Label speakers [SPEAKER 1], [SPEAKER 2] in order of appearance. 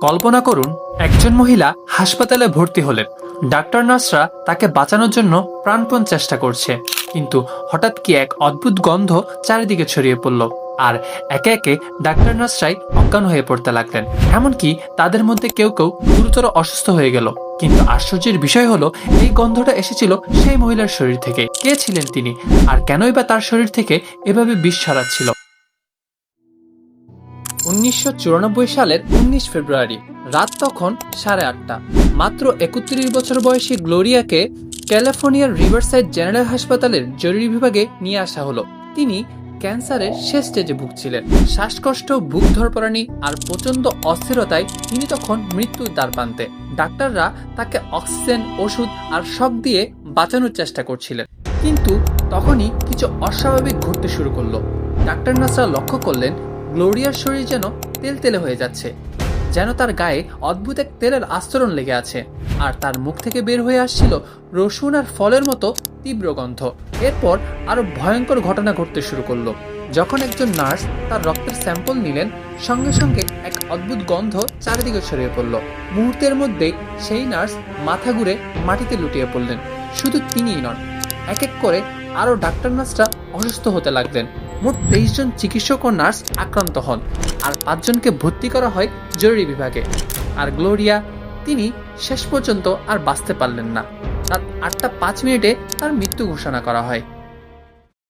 [SPEAKER 1] কল্পনা করুন, একজন মহিলা হাসপাতালে ভর্তি হলেন। ডাক্তার নার্সরা তাকে বাঁচানোর জন্য প্রাণপণ চেষ্টা করছে। কিন্তু হঠাৎ কি এক অদ্ভুত গন্ধ চারিদিকে ছড়িয়ে পড়ল আর একে একে ডাক্তার নার্সরাই অজ্ঞান হয়ে পড়তে লাগলেন। এমনকি তাদের মধ্যে কেউ কেউ গুরুতর অসুস্থ হয়ে গেল। কিন্তু আশ্চর্যের বিষয় হলো, এই গন্ধটা এসেছিল সেই মহিলার শরীর থেকে। কে ছিলেন তিনি? আর কেনই বা তার শরীর থেকে এভাবে বিষ ছড়াচ্ছিল? উনিশশো চুরানব্বই সালের উনিশ ফেব্রুয়ারি, রাত তখন সাড়ে আটটা। মাত্র একত্রিশ বছর বয়সী গ্লোরিয়াকে ক্যালিফোর্নিয়ার রিভারসাইড জেনারেল হাসপাতালের জরুরি বিভাগে নিয়ে আসা হলো। তিনি ক্যান্সারের শেষ স্টেজে ভুগছিলেন। শ্বাসকষ্ট, বুক ধরপড়ানি আর প্রচণ্ড অস্থিরতায় তিনি তখন মৃত্যুর দ্বার প্রান্তে। ডাক্তাররা তাকে অক্সিজেন, ওষুধ আর শক দিয়ে বাঁচানোর চেষ্টা করছিলেন। কিন্তু তখনই কিছু অস্বাভাবিক ঘটতে শুরু করল। ডাক্তার নার্সরা লক্ষ্য করলেন গ্লোরিয়ার শরীর যেন তেলতেলে হয়ে যাচ্ছে, যেন তার গায়ে অদ্ভুত এক তেলের আস্তরণ লেগে আছে। আর তার মুখ থেকে বের হয়ে আসছিল রসুন আর ফলের মতো তীব্র গন্ধ। এরপর আরও ভয়ঙ্কর ঘটনা ঘটতে শুরু করল। যখন একজন নার্স তার রক্তের স্যাম্পল নিলেন, সঙ্গে সঙ্গে এক অদ্ভুত গন্ধ চারিদিকে ছড়িয়ে পড়ল। মুহূর্তের মধ্যেই সেই নার্স মাথা ঘুরে মাটিতে লুটিয়ে পড়লেন। শুধু তিনিই নন, এক এক করে আরও ডাক্তার নার্সরা অসুস্থ হতে লাগলেন। মোট তেইশ জন চিকিৎসক ও নার্স আক্রান্ত হন, আর পাঁচজনকে ভর্তি করা হয় জরুরি বিভাগে। আর গ্লোরিয়া, তিনি শেষ পর্যন্ত আর বাঁচতে পারলেন না। রাত আটটা পাঁচ মিনিটে তার মৃত্যু ঘোষণা করা হয়।